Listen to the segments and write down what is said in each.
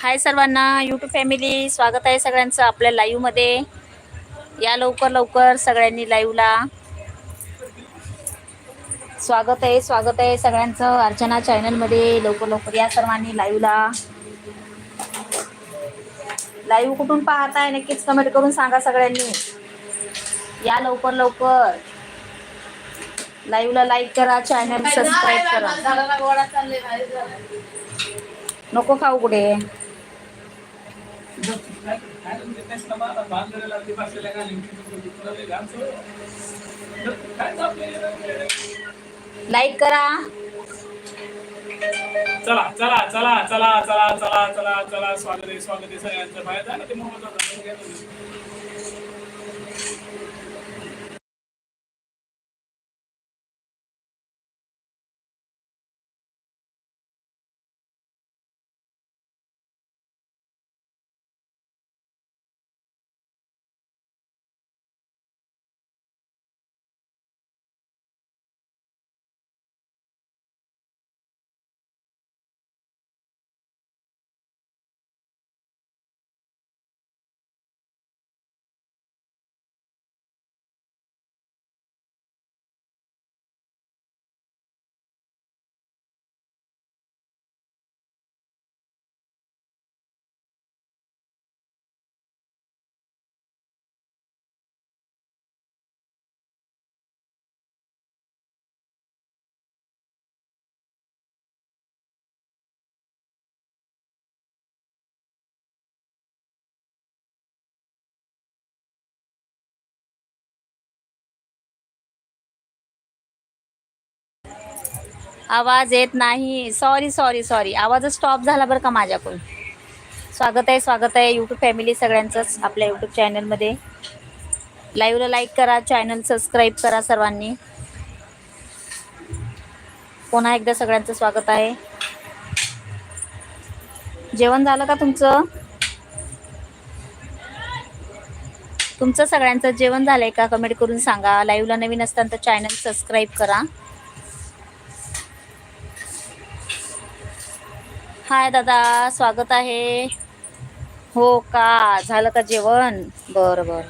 हाय सर्वांना YouTube family स्वागत आहे सगळ्यांचं आपल्या लाईव्हमध्ये या लवकर लवकर सगळ्यांनी लाईव्हला स्वागत आहे स्वागत आहे सगळ्यांचं अर्चना चॅनलमध्ये लवकर लवकर या सर्वांनी लाईव्हला लाईव्ह कुठून पाहताय? नक्कीच कमेंट करून सांगा सगळ्यांनी. या लवकर लवकर. लाईव्हला लाईक करा चॅनल सबस्क्राईब करा. नको खाऊ कुठे? लाईक करा. चला चला चला चला चला चला चला चला स्वागत आहे स्वागत आहे सगळ्यांचं. बाहेर झालं ते महत्वाचं आवाज येत नाही. सॉरी सॉरी सॉरी आवाजच स्टॉप झाला बरं का माझ्याकडून. स्वागत आहे स्वागत आहे यूट्यूब फॅमिली सगळ्यांचंच आपल्या यूट्यूब चॅनलमध्ये लाईव्हला लाईक करा चॅनल सबस्क्राईब करा सर्वांनी. पुन्हा एकदा सगळ्यांचं स्वागत आहे. जेवण झालं का तुमचं? तुमचं सगळ्यांचं जेवण झालंय का? कमेंट करून सांगा. लाईव्हला नवीन असताना तर चॅनल सबस्क्राईब करा. हाय दादा स्वागत आहे. हो का? झालं का जेवण? बरं बरं.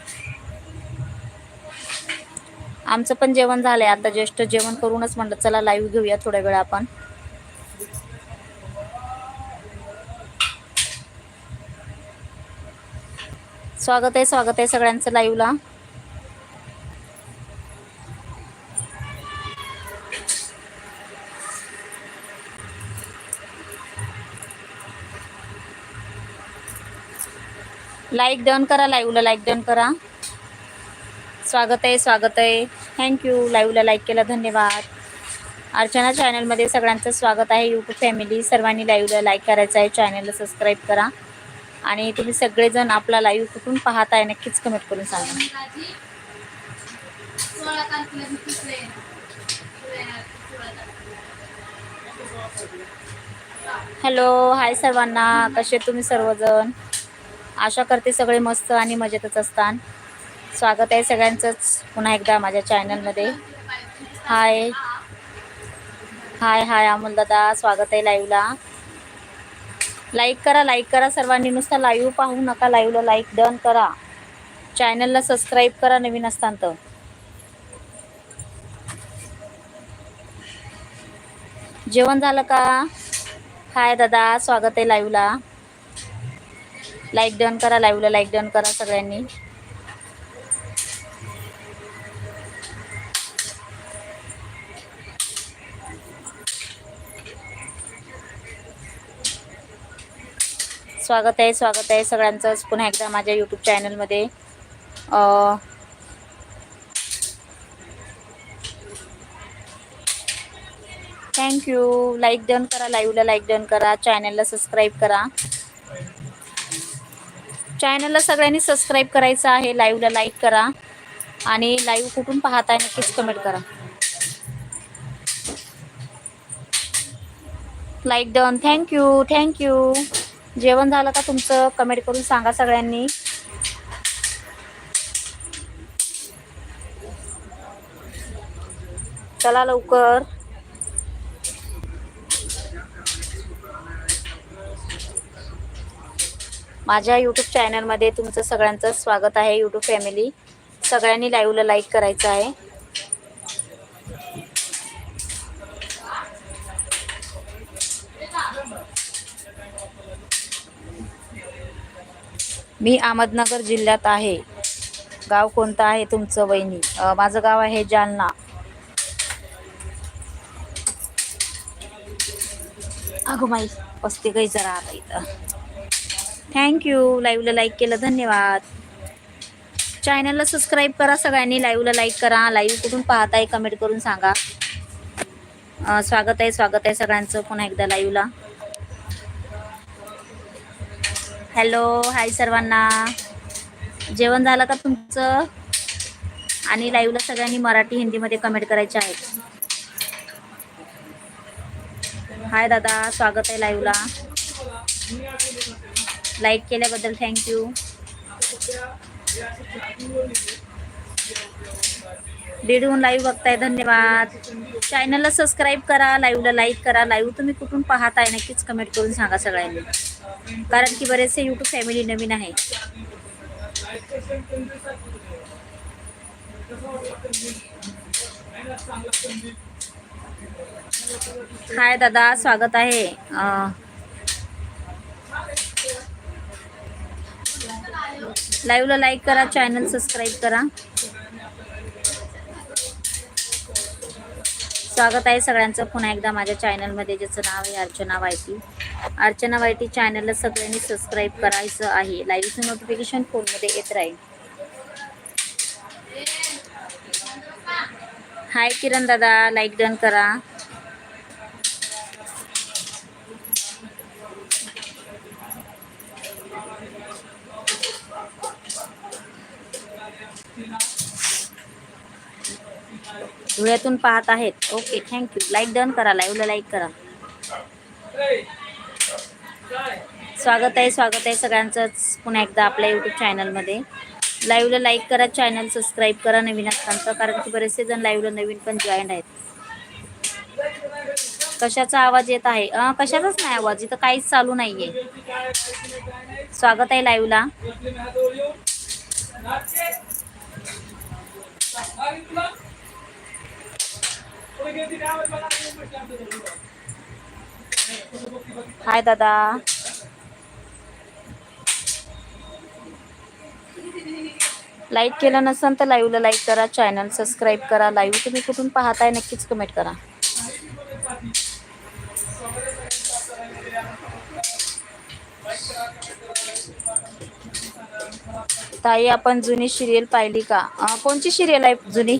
आमचं पण जेवण झालंय. आता ज्येष्ठ जेवण करूनच म्हणलं चला लाईव्ह घेऊया थोड्या वेळ आपण. स्वागत आहे स्वागत आहे सगळ्यांचं लाईव्हला लाईक डन करा लाईव्हला लाईक डन करा. स्वागत आहे स्वागत आहे थँक्यू लाईव्हला लाईक केला धन्यवाद. अर्चना चॅनलमध्ये सगळ्यांचं स्वागत आहे. यूट्यूब फॅमिली सर्वांनी लाईव्हला लाईक करायचं आहे. चॅनलला सबस्क्राईब करा. आणि तुम्ही सगळेजण आपला लाईव्ह कुठून पाहताय नक्कीच कमेंट करून सांगा. हॅलो हाय सर्वांना. कसे तुम्ही सर्वजण? आशा करते सगळे मस्त आणि मजेतच असतात स्वागत आहे सगळ्यांचंच पुन्हा एकदा माझ्या चॅनलमध्ये. हाय. हाय हाय अमोल दादा. स्वागत आहे लाईव्हला लाईक करा लाईक करा सर्वांनी. नुसता लाईव्ह पाहू नका लाईव्हला लाईक डन करा. चॅनलला सबस्क्राईब करा नवीन असताना तर. जेवण झालं का? हाय दादा स्वागत आहे लाईव्हला लाईक डन करा लाईव्हला लाईक डन करा सगळ्यांनी. स्वागत आहे स्वागत आहे सगळ्यांचंच पुन्हा एकदा माझ्या यूट्यूब चॅनलमध्ये थँक्यू लाईक डन करा लाईव्हला लाईक डन करा चॅनलला सबस्क्राईब करा. चॅनलला सगळ्यांनी सबस्क्राईब करायचं आहे. लाईव्हला लाईक करा. आणि लाईव्ह कुठून पाहताय नक्कीच कमेंट करा. लाईक डन थँक्यू थँक्यू जेवण झालं का तुमचं? कमेंट करून सांगा सगळ्यांनी. चला लवकर. माझ्या यूट्यूब चॅनलमध्ये तुमचं सगळ्यांचं स्वागत आहे यूट्यूब फॅमिली सगळ्यांनी लाईव्हला लाईक करायचं आहे. मी अहमदनगर जिल्ह्यात आहे. गाव कोणतं आहे तुमचं वहिनी? माझं गाव आहे जालना. अगं माई पस्ते काही जरा आता इथं. थँक्यू लाईव्हला लाईक केलं. धन्यवाद. चॅनलला सबस्क्राईब करा सगळ्यांनी. लाईव्हला लाईक करा. लाईव्ह कुठून पाहताय कमेंट करून सांगा. स्वागत आहे स्वागत आहे सगळ्यांचं पुन्हा एकदा लाईव्हला हॅलो हाय सर्वांना. जेवण झालं का तुमचं? आणि लाईव्हला सगळ्यांनी मराठी हिंदीमध्ये कमेंट करायचे आहेत. हाय दादा स्वागत आहे लाईव्हला लाईक केल्याबद्दल थँक्यू दीडहून लाईव्ह बघताय धन्यवाद. चॅनलला सबस्क्राईब करा लाईव्हला लाईक करा. लाईव्ह तुम्ही कुठून पाहताय नक्कीच कमेंट करून सांगा सगळ्यांनी. कारण की बरेचसे यूट्यूब फॅमिली नवीन आहे हाय दादा. स्वागत आहे. लाईव्हला लाईक करा चॅनल सबस्क्राईब करा. स्वागत आहे सगळ्यांचं पुन्हा एकदा माझ्या चॅनलमध्ये ज्याचं नाव आहे अर्चना वायटी. अर्चना वायटी चॅनलला सगळ्यांनी सबस्क्राईब करायचं आहे. लाईव्हचं नोटिफिकेशन फोनमध्ये येत राहील. हाय किरण दादा लाईक डन करा. धुळ्यातून पाहत आहेत. ओके थँक्यू लाईक डन करा लाईव्हला लाईक करा. स्वागत आहे स्वागत आहे सगळ्यांचंच पुन्हा एकदा आपल्या यूट्यूब चॅनलमध्ये लाईव्हला लाईक करा चॅनल सबस्क्राईब करा नवीन असताना. कारण की बरेचसे जण लाईव्हला नवीन पण जॉईन आहेत. कशाचा आवाज येत आहे? कशाचाच नाही आवाज? इथं काहीच चालू नाहीये. स्वागत आहे लाईव्हला हाय दादा. लाईक केलं नसेल तर लाईव्हला लाईक करा चॅनल सबस्क्राईब करा. लाईव्ह तुम्ही कुठून पाहताय नक्कीच कमेंट करा. ताई आपण जुनी सिरियल पाहिली का? कोणची सिरियल आहे जुनी?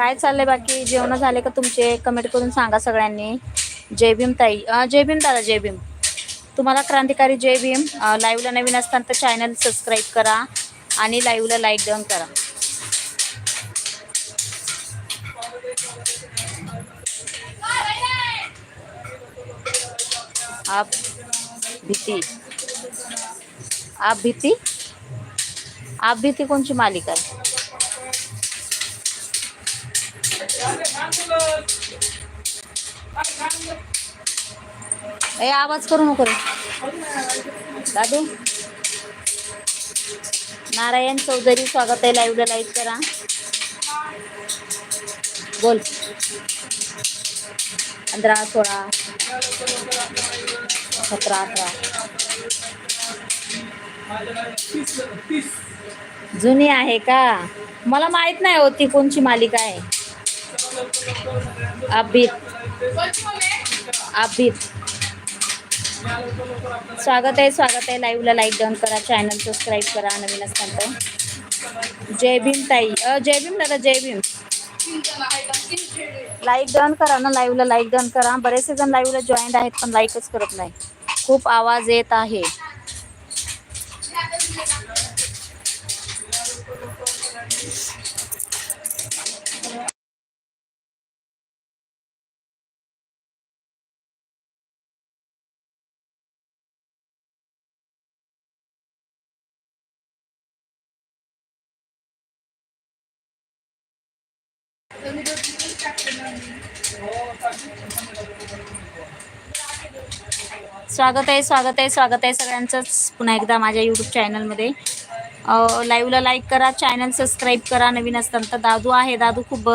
काय चाललंय बाकी? जेवण झाले का तुमचे? कमेंट करून सांगा सगळ्यांनी. जय भीम ताई. जय भीम दादा जय भीम. तुम्हाला क्रांतिकारी जय भीम. लाईव्हला नवीन असताना तर चॅनल सबस्क्राईब करा आणि लाईव्हला लाईक डन करा. आप भीती. आप भीती? आप भीती कोणची मालिका आहे? ए आवाज करू नको रे. दादू. नारायण चौधरी स्वागत आहे लाईव्हला लाईक करा. बोल. पंधरा सोळा. सतरा अठरा. जुनी आहे का? मला माहीत नाही होती कोणची मालिका आहे. अभित. अभित. स्वागत आहे स्वागत आहे. लाईव्हला लाईक डाऊन करा चॅनल सबस्क्राईब करा नवीन असताना जय भीम ताई. अ, जय भीम दादा जय भीम. लाईक डन करा ना लाईव्हला लाईक डन करा. बरेचसे जण लाईव्हला जॉईंट आहेत पण लाईकच करत नाही. खूप आवाज येत आहे. स्वागत आहे स्वागत आहे स्वागत आहे सगळ्यांचंच पुन्हा एकदा माझ्या यूट्यूब चॅनलमध्ये लाईव्हला लाईक करा चॅनल सबस्क्राईब करा. नवीन असताना तर दादू आहे. दादू खूप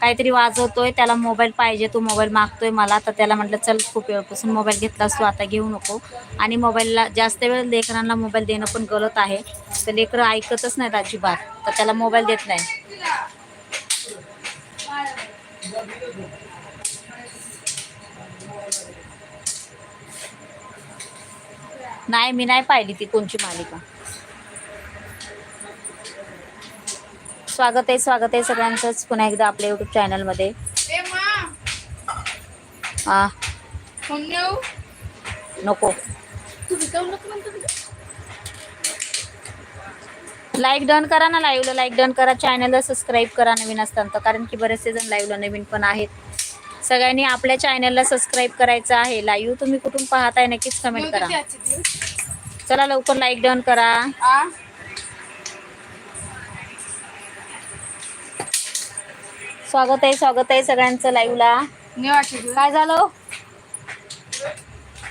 काहीतरी वाजवतोय. त्याला मोबाईल पाहिजे तो मोबाईल मागतोय मला. तर त्याला म्हटलं चल खूप वेळपासून मोबाईल घेतला असतो. आता घेऊ नको. आणि मोबाईलला जास्त वेळ लेकरांना मोबाईल देणं पण गलत आहे. तर लेकरं ऐकतच नाहीत अजिबात. तर त्याला मोबाईल देत नाही. नाही मी नाही पाहिली ती कोणची मालिका. स्वागत आहे स्वागत आहे सगळ्यांचंच. पुन्हा एकदा आपल्या युट्यूब चॅनलमध्ये नको. नको लाईक डन करा ना लाईव्हला लाईक डन करा. चॅनलला सबस्क्राईब करा नवीन असताना. कारण की बरेचसे जण लाईव्हला नवीन पण आहेत. सगळ्यांनी आपल्या चॅनलला सबस्क्राईब करायचं आहे. लाईव्ह तुम्ही कुठून पाहताय नक्कीच कमेंट करा. चला लवकर लाईक डन करा. स्वागत आहे स्वागत आहे सगळ्यांचं लाईव्हला काय झालं?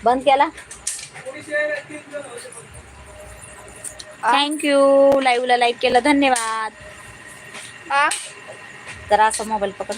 बंद केला? थँक्यू लाईव्हला लाईक केलं. धन्यवाद. आ? तर असं मोबाईल पकड.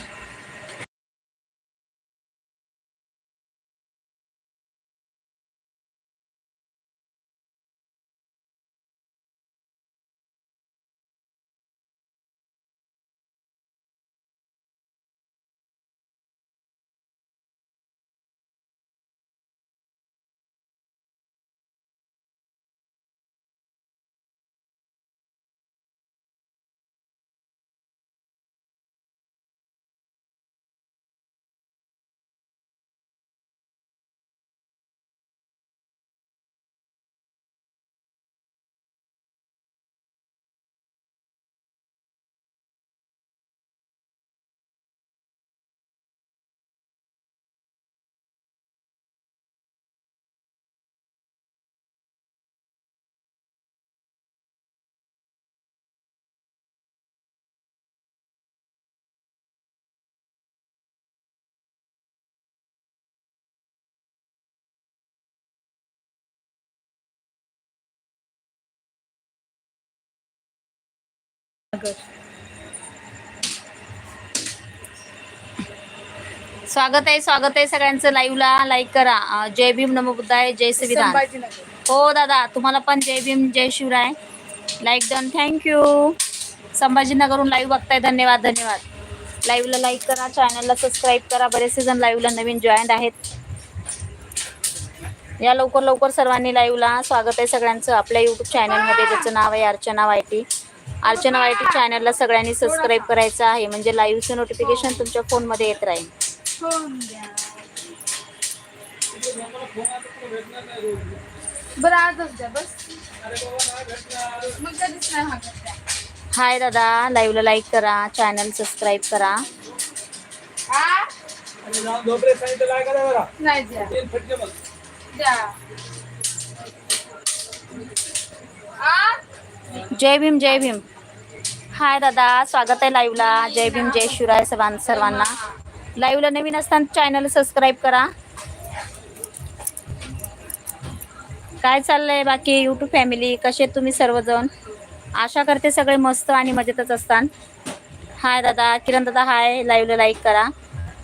स्वागत आहे स्वागत आहे सगळ्यांचं लाईव्हला लाईक करा. जय भीम नमो बुद्धाय जय संविधान. हो दादा तुम्हाला पण जय भीम जय Shivray. Like done thank you संभाजीनगरहून live बघताय. धन्यवाद धन्यवाद. लाईव्हला लाईक करा चॅनलला सबस्क्राईब करा. बरेचसे जण लाईव्हला नवीन जॉईंट आहेत. या लवकर लवकर सर्वांनी लाईव्हला स्वागत आहे सगळ्यांचं. आपल्या यूट्यूब चॅनलमध्ये ज्याचं नाव आहे अर्चना वायटी. अर्चना वायटी चॅनलला सगळ्यांनी सबस्क्राईब करायचं आहे. म्हणजे लाईव्हचं नोटिफिकेशन तुमच्या फोनमध्ये येत राहील. फोन द्या बरं आजच द्या बस. मग कधीच नाही मागत त्या हाय दादा लाईव्हला लाईक करा चॅनल सबस्क्राईब करा. जय भीम जय भीम. हाय दादा स्वागत आहे लाईव्हला. जय भीम जय शिवराय सर्वां सर्वांना. लाईव्हला नवीन असताना चॅनल सबस्क्राईब करा. काय चाललंय बाकी? यूट्यूब फॅमिली कसे आहेत तुम्ही सर्वजण? आशा करते सगळे मस्त आणि मजेतच असतात हाय दादा किरण दादा हाय. लाईव्हला लाईक करा.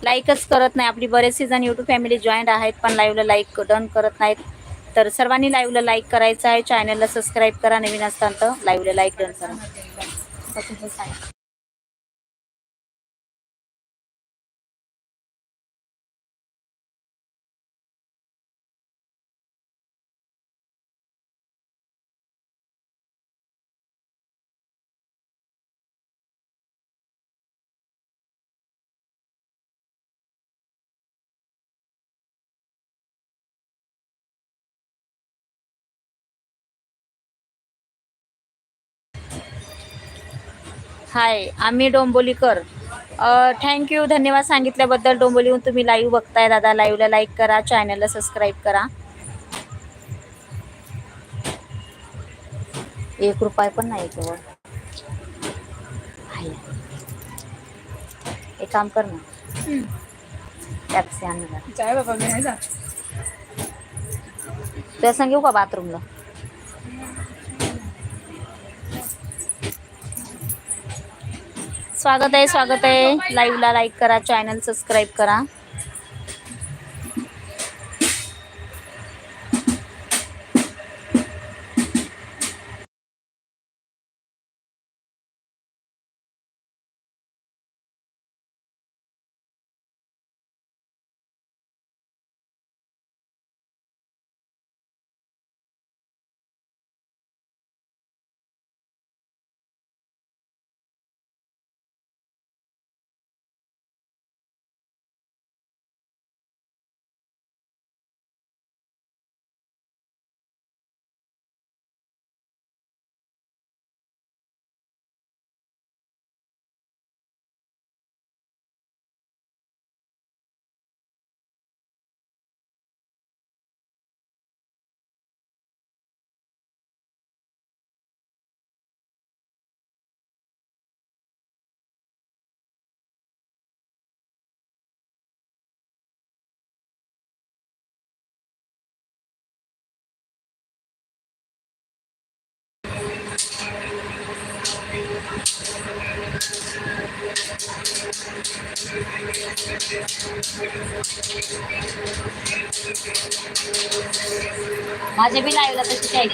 लाईकच करत नाही. आपली बरेचसे जण यूट्यूब फॅमिली जॉईंट आहेत पण लाईव्हला लाईक डन करत नाहीत. तर सर्वांनी लाईव्हला लाईक करायचं आहे. चॅनलला सबस्क्राईब करा. नवीन असताना तर लाईव्हला लाईक डन करा. आता तुझं सांग. हाय आम्ही डोंबोलीकर. थँक्यू धन्यवाद सांगितल्याबद्दल डोंबोलीहून तुम्ही लाईव्ह बघताय दादा. लाईव्हला लाईक करा चॅनलला सबस्क्राईब करा. एक रुपये पण नाही केवळ. एक काम कर ना. टॅक्सी आण मला जाय बाबा मी नाही जात. तुला सांग का बाथरूमला स्वागत आहे स्वागत आहे. लाईव्हला लाईक करा चॅनल सबस्क्राईब करा. माझे बी लाईव्हला तशी काय